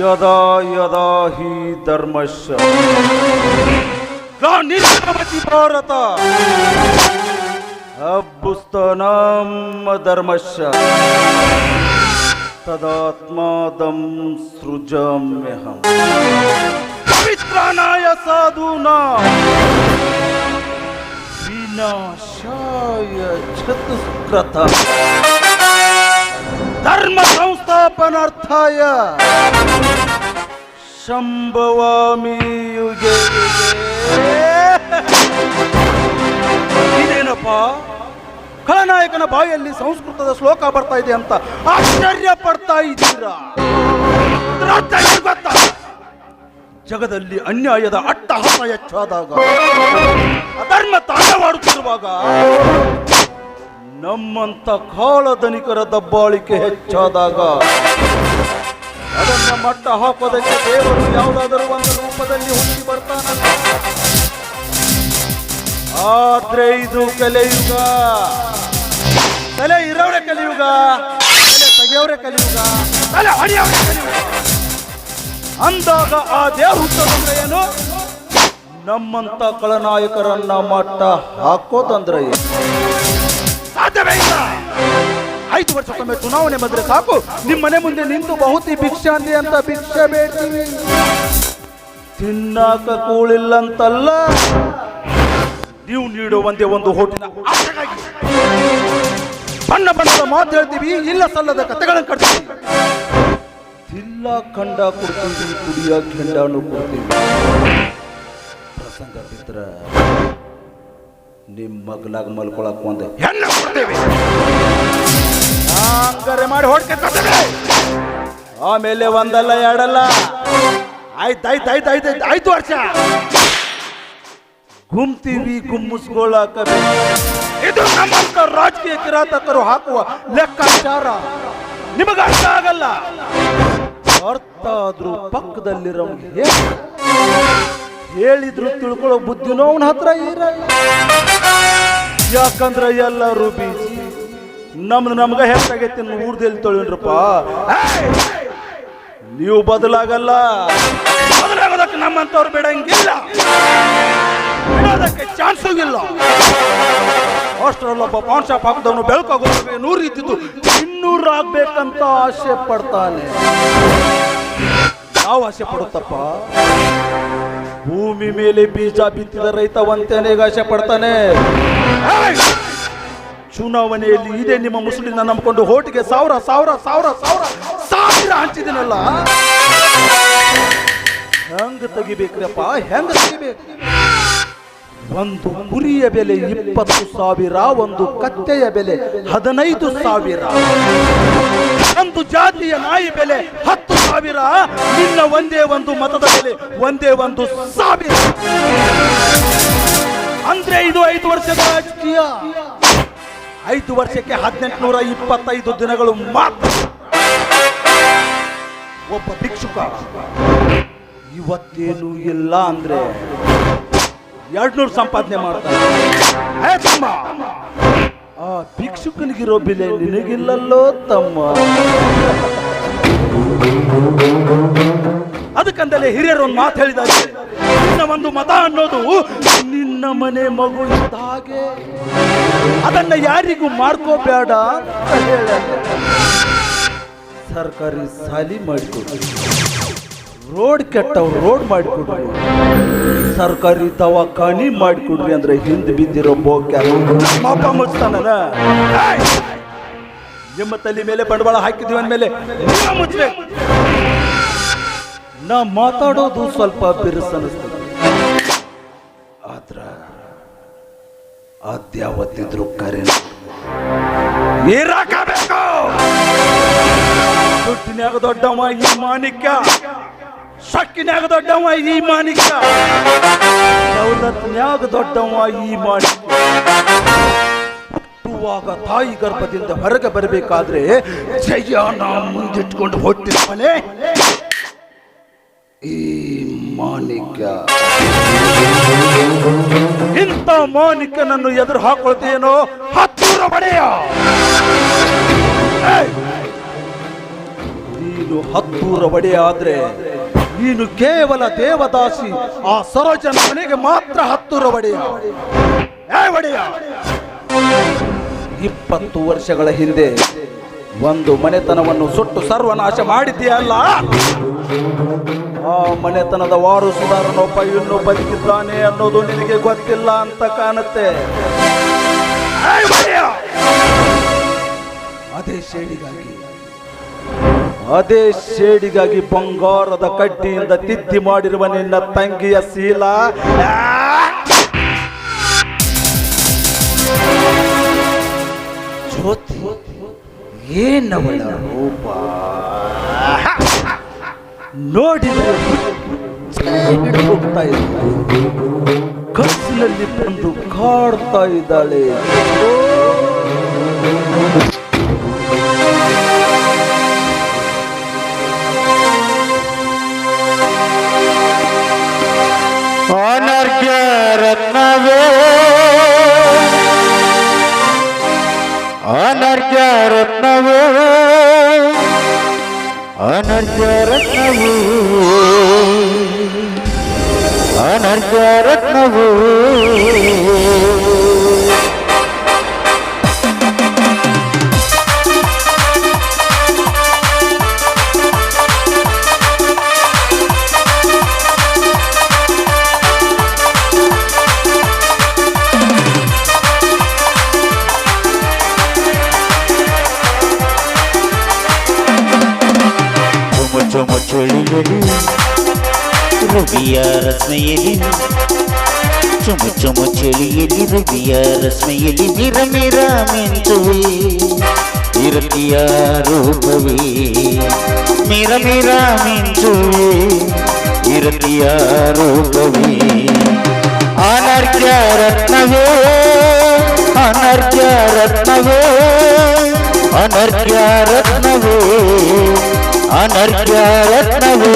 यदा यदा ही धर्मश ग्लानिर्भवति भारत। अभ्युस्तनाम् अधर्मस्य तदात्मादं सृजाम्यहम्। पवित्राणाय साधुना। विनाशा चतुष्कृत धर्म ಸಂಸ್ಥಾಪನಾರ್ಥಾಯ ಶಂಭವಾಮಿ ಯುಗೆ. ಇದೇನಪ್ಪ ಖಳನಾಯಕನ ಬಾಯಲ್ಲಿ ಸಂಸ್ಕೃತದ ಶ್ಲೋಕ ಬರ್ತಾ ಇದೆ ಅಂತ ಆಶ್ಚರ್ಯ ಪಡ್ತಾ ಇದ್ದೀರಾ? ಜಗದಲ್ಲಿ ಅನ್ಯಾಯದ ಅಟ್ಟಹಾಸ ಹೆಚ್ಚಾದಾಗ, ಅಧರ್ಮ ತಾಂಡವಾಡುತ್ತಿರುವಾಗ ನಮ್ಮಂತ ಕಾಳಧನಿಕರ ದಬ್ಬಾಳಿಕೆ ಹೆಚ್ಚಾದಾಗ ಅದನ್ನ ಮಟ್ಟ ಹಾಕೋದಕ್ಕೆ ದೇವರು ಯಾವುದಾದರೂ ಒಂದು ರೂಪದಲ್ಲಿ ಹುಟ್ಟಿ ಬರ್ತಾನಲ್ಲ. ಆದ್ರೆ ಇದು ಕಲೆಯುಗ. ತಲೆ ಇರೋರೆ ಕಲಿಯುಗ. ತಲೆ ತೆಗೆಯವ್ರೆ ಕಲಿಯುಗ. ತಲೆ ಹೊಡೆಯೋರೆ ಕಲಿಯುಗ. ಅಂದಾಗ ಆ ದೇವ್ರ ಹುಟ್ಟೋದಂದ್ರೆ ಏನು ನಮ್ಮಂತ ಕಳನಾಯಕರನ್ನ ಮಟ್ಟ ಹಾಕೋದಂದ್ರೆ ಏನು? ಸಾಧ್ಯವೇ ಇಲ್ಲ. ಐದು ವರ್ಷಕ್ಕೊಮ್ಮೆ ಚುನಾವಣೆ ಬಂದ್ರೆ ಸಾಕು. ನಿಮ್ಮ ಮನೆ ಮುಂದೆ ನಿಂತು ಬಹುತಿ ಭಿಕ್ಷಾಂತಿ ಅಂತ ಭಿಕ್ಷೆ ಬೇಡ್ತೀವಿ ತಿನ್ನಾಕ ಕೂಳಿಲ್ಲಂತಲ್ಲ. ನೀವು ನೀಡುವಂತೆ ಒಂದೇ ಹೋಟಿನ ಬಣ್ಣ ಬಣ್ಣದ ಮಾತು ಹೇಳ್ತೀವಿ, ಇಲ್ಲ ಸಲ್ಲದ ಕತೆಗಳನ್ನು ಕಟ್ತೀವಿ. ಇಲ್ಲ ಕಂಡ ಕೊಡ್ತೀವಿ, ಕುಡಿಯ ಕೆಂಡಾನು ಕೊಡ್ತೀವಿ. ಪ್ರಸಂಗ ನಿಮ್ಮ ಮಗ್ಲಾಗ ಮಲ್ಕೊಳಕ್ ಒಂದು ಹೆಣ್ಣು ಕೊಡ್ತೇವೆ. ಹಂಗಾರೆ ಮಾಡಿ ಹೊಡ್ಕೆ ಆಮೇಲೆ ಒಂದಲ್ಲ ಎರಡಲ್ಲ. ಆಯ್ತು ಆಯ್ತು ಆಯ್ತು ಆಯ್ತು ಆಯ್ತು ಆಯ್ತು ವರ್ಷ. ಗುಮ್ತೀವಿ ಗುಮ್ಮಿಸ್ಕೊಳ್ಳಾಕ ಇದು ನಮ್ಮಂತ ರಾಜಕೀಯ ಕಿರಾತಕರು ಹಾಕುವ ಲೆಕ್ಕಾಚಾರ. ನಿಮಗೆ ಅರ್ಥ ಆಗಲ್ಲ. ಅರ್ಥ ಆದ್ರೂ ಪಕ್ಕದಲ್ಲಿರೋ ಹೇಳಿದ್ರು ತಿಳ್ಕೊಳ್ಳೋ ಬುದ್ಧಿನೋ ಅವನ ಹತ್ರ ಇರಲ್ಲ. ಯಾಕಂದ್ರೆ ಎಲ್ಲರೂ ಬೀಜಿ. ನಮ್ದು ನಮ್ಗ ಹೆಚ್ಚಾಗೈತಿ ಊರ್ದಲ್ಲಿ ತೊಳಿನ್ರಪ್ಪ. ನೀವು ಬದಲಾಗಲ್ಲ. ಬದಲಾಗೋದಕ್ಕೆ ನಮ್ಮಂತವ್ರು ಬಿಡಂಗಿಲ್ಲ. ಬಿಡೋದಕ್ಕೆ ಚಾನ್ಸೂ ಇಲ್ಲ. ಅಷ್ಟರಲ್ಲೊಬ್ಬ ಪಾನ್ ಶಾಪ್ ಹಾಕಿದವನು ಬೆಳ್ಕೋಗೋದಕ್ಕೆ ನೂರು ಇದ್ದಿದ್ದು ಇನ್ನೂರು ಆಗ್ಬೇಕಂತ ಆಸೆ ಪಡ್ತಾನೆ. ನಾವು ಆಸೆ ಪಡುತ್ತಪ್ಪ. ಭೂಮಿ ಮೇಲೆ ಬೀಜ ಬಿತ್ತಿದ ರೈತ ಒಂತೇನೆ ಆಸೆ ಪಡ್ತಾನೆ! ಚುನಾವಣೆಯಲ್ಲಿ ಇದೇ ನಿಮ್ಮ ಮುಸ್ಲಿನ ನಂಬಿಕೊಂಡು ಹೋಟಿಗೆ ಸಾವಿರ ಸಾವಿರ ಸಾವಿರ ಸಾವಿರ ಸಾವಿರ ಹಂಚಿದಿನಲ್ಲ. ಹೆಂಗ್ ತೆಗಿಬೇಕ್ರಪ್ಪ ಹೆಂಗ್ ತೆಗಿಬೇಕು? ಒಂದು ಕುರಿಯ ಬೆಲೆ ಇಪ್ಪತ್ತು ಸಾವಿರ, ಒಂದು ಕತ್ತೆಯ ಬೆಲೆ ಹದಿನೈದು ಸಾವಿರ. ಒಂದು ಜಾತಿಯ ನಾಯಿ ಬೆಲೆ ಹತ್ತು ಸಾವಿರ, ನಿನ್ನ ಒಂದೇ ಒಂದು ಮತದ ಬೆಲೆ ಒಂದೇ ಒಂದು ಸಾವಿರ. ಅಂದ್ರೆ ಇದು ಐದು ವರ್ಷದ ರಾಜಕೀಯ. ಐದು ವರ್ಷಕ್ಕೆ ಹದಿನೆಂಟುನೂರ ಇಪ್ಪತ್ತೈದು ದಿನಗಳು ಮಾತ್ರ. ಒಬ್ಬ ಭಿಕ್ಷುಕ, ಇವತ್ತೇನು ಇಲ್ಲ ಅಂದ್ರೆ ಎರಡ್ನೂರು ಸಂಪಾದನೆ ಮಾಡ್ತಾರೆ. ತಮ್ಮ! ಆ ಭಿಕ್ಷುಕನಿಗಿರೋ ಬೆಲೆ ನಿನಗಿಲ್ಲಲ್ಲೋ ತಮ್ಮ. ಅದಕ್ಕಂದಲೇ ಹಿರಿಯರು ಒಂದು ಮಾತು ಹೇಳಿದ್ದಾರೆ. ನಿನ್ನ ಒಂದು ಮತ ಅನ್ನೋದು ನಿನ್ನ ಮನೆ ಮಗು ಇದ್ದ ಹಾಗೆ. ಅದನ್ನ ಯಾರಿಗೂ ಮಾಡ್ಕೋಬೇಡ ಸರ್ಕಾರಿ ಸಾಲಿ ಮಾಡಿಕೊಡ್ರಿ ರೋಡ್ ಕೆಟ್ಟವ್ ರೋಡ್ ಮಾಡಿಕೊಡ್ರಿ. ಸರ್ಕಾರಿ ದವಾಖಾನಿ ಮಾಡಿಕೊಡ್ರಿ ಅಂದ್ರೆ ಹಿಂದೆ ಬಿದ್ದಿರೋ ಬೋಕ್ಯ ಪಾಪ ಮುಚ್ತಾನನ? ಏಯ್! ನಿಮ್ಮ ತಲೆ ಮೇಲೆ ಬಂಡವಾಳ ಹಾಕಿದ್ವಿ ಅಂದ್ಮೇಲೆ ನಾ ಮಾತಾಡೋದು ಸ್ವಲ್ಪ ಬಿರುಸ ಅನಿಸ್ತದೆ. ಆದ್ರ ಅದ್ಯಾವತ್ತಿದ್ರು ಕರೆ ಇರಾಕಬೇಕು ದುಡ್ಡಿನ್ಯಾಗ ದೊಡ್ಡವ ಈ ಮಾಣಿಕ್ಯ. ಶಕ್ಕಿನ್ಯಾಗ ದೊಡ್ಡವ ಈ ಮಾಣಿಕ ದೌಲತ್ನ್ಯಾಗ ದೊಡ್ಡವ ಈ ಮಾಣಿಕ ಹುಟ್ಟುವಾಗ ತಾಯಿ ಗರ್ಭದಿಂದ ಹೊರಗೆ ಬರಬೇಕಾದ್ರೆ ಜಯನ ಮುಂದಿಟ್ಕೊಂಡು ಹೊಟ್ಟಿರ್ತಾನೆ ಈ ಮಾಣಿಕ ಇಂಥ ಮಾಣಿಕನನ್ನು ಎದುರು ಹಾಕೊಳ್ತೇನೋ ಹತ್ತೂರ ಬಡೆಯ ನೀನು ಹತ್ತೂರ ಒಡೆಯ ಆದ್ರೆ ನೀನು ಕೇವಲ ದೇವದಾಸಿ, ಆ ಸರೋಜನ ಮನೆಗೆ ಮಾತ್ರ ಹತ್ತೂರ ಒಡೆಯ. ಒಡೆಯ. ಇಪ್ಪತ್ತು ವರ್ಷಗಳ ಹಿಂದೆ ಒಂದು ಮನೆತನವನ್ನು ಸುಟ್ಟು ಸರ್ವನಾಶ ಮಾಡಿದೆಯಲ್ಲ ಆ ಮನೆತನದ ವಾರಸುದಾರನೊಬ್ಬ ಇನ್ನೂ ಬದುಕಿದ್ದಾನೆ ಅನ್ನೋದು ನಿನಗೆ ಗೊತ್ತಿಲ್ಲ ಅಂತ ಕಾಣುತ್ತೆ. ಅದೇ ಶೇಡಿಗಾಗಿ ಅದೇ ಶೇಡಿಗಾಗಿ ಬಂಗಾರದ ಕಡ್ಡಿಯಿಂದ ತಿದ್ದಿ ಮಾಡಿರುವ ನಿನ್ನ ತಂಗಿಯ ಶೀಲ. ಜ್ಯೋತಿ ಏನವಳ ರೂಪ? ಹಿಡಿದು ಹೋಗ್ತಾ ಇದ್ದಾಳೆ. ಕನಸಿನಲ್ಲಿ ಬಂದು ಕಾಡ್ತಾ ಇದ್ದಾಳೆ. ಅನರ್ಘ್ಯ ರತ್ನವೇ ಅನರ್ಘ್ಯ ರತ್ನವೂ ಅನರ್ಘ್ಯ ರತ್ನವೂ ರಸ್ಮೆಯಲ್ಲಿ ಚುಮ ಚುಮ ಚಳಿಯಲಿ ರವಿಯ ರಸ್ಮೆಯಲ್ಲಿ ಮಿರ ಮಿರ ಮಿಂಚುವೆ ಇರತಿಯ ರೂಪವೇ ಮಿರ ಮಿರ ಮಿಂಚುವೆ ಇರತಿಯ ರೂಪವೇ ಅನರ್ಘ್ಯ ರತ್ನವೇ ಅನರ್ಘ್ಯ ರತ್ನವೇ ಅನರ್ಘ್ಯ ರತ್ನವೇ ಅನರ್ಘ್ಯ ರತ್ನವೇ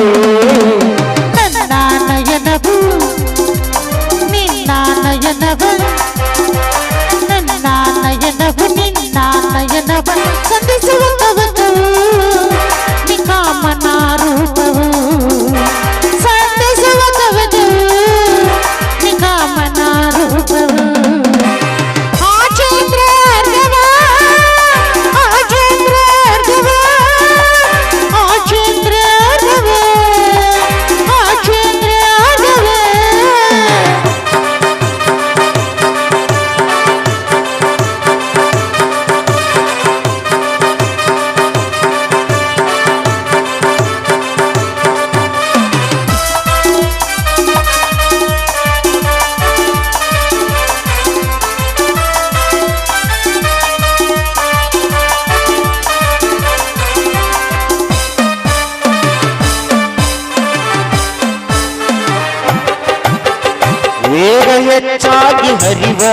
ಹರಿವ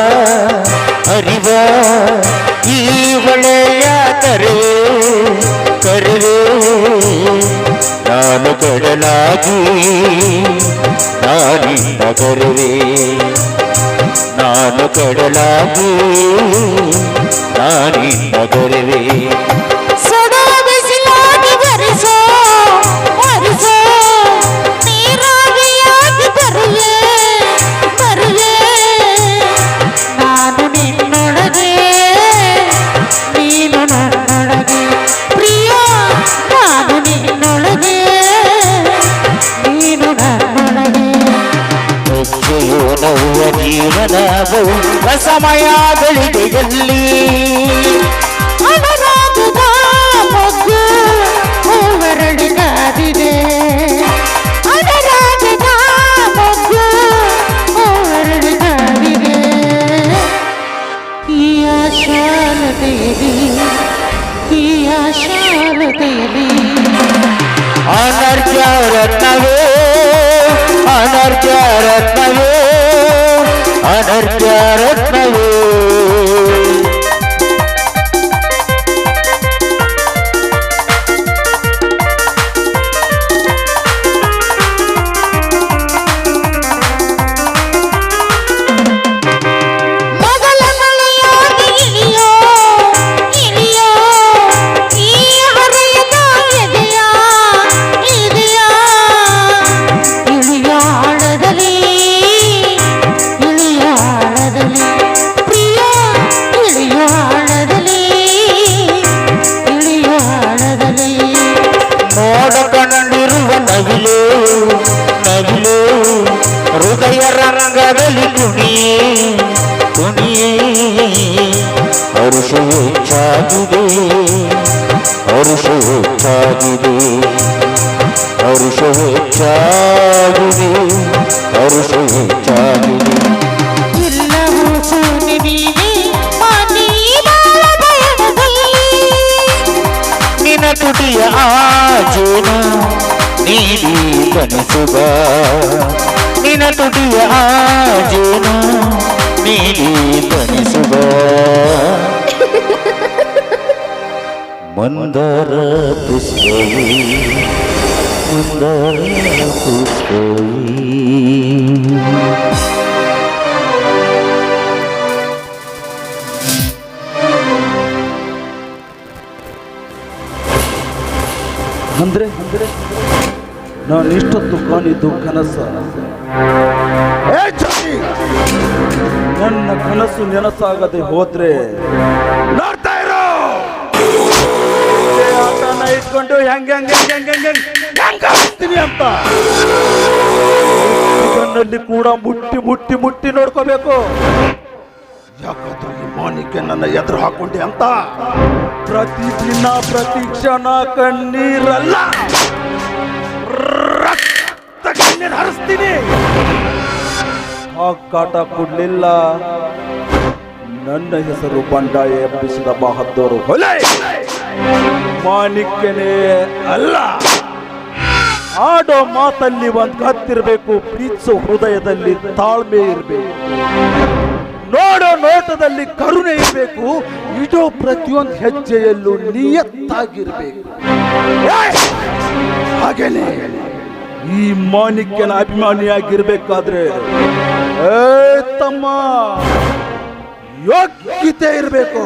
ಹರಿವ ಈ ಹೊಳೆಯ ಕರುವೆ ಕರುವೆ ನಾನು ಕಡಲಾಗಿ ನಾನಿಂದ ಕರುವೆ ನಾನು ಕಡಲಾಗಿ ನಾನಿಂದ ಕರುವೆ மலர் ಹೆಚ್ಚಾಗಿದೆ ಹರುಷ ಹೆಚ್ಚಾಗಿದೆ ಹರುಷ ಹೆಚ್ಚಾಗಿದೆ ಹರುಷ ಹೆಚ್ಚಾಗಿದೆ ಎಲ್ಲವೂ ಶೂನ್ಯ ನೀನೆ ಮಾನಿ ಬಾಳದ ಎಡಗೈ. ನಿನ್ನ ತುಟಿಯ ಆಜೇನು ನೀಡಿ ಕನಸುಗ ನಿನ್ನ ತುಟಿಯ ಆಜೇನು ನೀಡಿ ಕನಸುಗ ಮಂದರ ಪುಷ್ಪವೇ ಮಂದರ ಪುಷ್ಪವೇ. ಅಂದ್ರೆ? ಅಂದ್ರೆ ನಾನು ಇಷ್ಟೊತ್ತು ಕಾಣಿದ್ದು ಕನಸು! ನನ್ನ ಕನಸು ನೆನಸಾಗದೆ ಹೋದ್ರೆ ನೋಡ್ತಾ ಇಟ್ಕೊಂಡು ಹೆಂಗ್ ಹೆಂಗ್ ಹೆಂಗ್ ಹೆಂಗ್ ಹೆಂಗ್ ಹೆಂಗ್ ಅಂತ. ಕಣ್ಣಲ್ಲಿ ಕೂಡ ಮುಟ್ಟಿ ಮುಟ್ಟಿ ಮುಟ್ಟಿ ನೋಡ್ಕೋಬೇಕು. ಯಾಕಾದ್ರೂ ಮಾಣಿಕ್ಯ ನನ್ನ ಎದುರು ಹಾಕೊಂಡೆ ಅಂತ? ಪ್ರತಿದಿನ, ಪ್ರತಿ ಕ್ಷಣ ಕಣ್ಣೀರಲ್ಲ. ರಕ್ತ ಕಣ್ಣೀರು ಹರಿಸ್ತೀನಿ. ಕಾಟ ಕೊಡ್ಲಿಲ್ಲ. ನನ್ನ ಹೆಸರು ಬಂಡಾಯ ಎಬ್ಬಿಸಿದ ಬಹದ್ದೂರು ಹೊಲೆ. ಮಾಣಿಕ್ಯನೇ ಅಲ್ಲ. ಆಡೋ ಮಾತಲ್ಲಿ ಒಂದು ಕತ್ತಿರಬೇಕು, ಪ್ರೀತಿಸೋ ಹೃದಯದಲ್ಲಿ ತಾಳ್ಮೆ ಇರಬೇಕು. ನೋಡೋ ನೋಟದಲ್ಲಿ ಕರುಣೆ ಇರಬೇಕು, ಇಡೋ ಪ್ರತಿಯೊಂದು ಹೆಜ್ಜೆಯಲ್ಲೂ ನಿಯತ್ತಾಗಿರಬೇಕು! ಹಾಗೇನೆ. ಈ ಮಾಣಿಕ್ಯನ ಅಭಿಮಾನಿಯಾಗಿರ್ಬೇಕಾದ್ರೆ ಏ ತಮ್ಮ, ಯೋಗ್ಯತೆ ಇರಬೇಕು.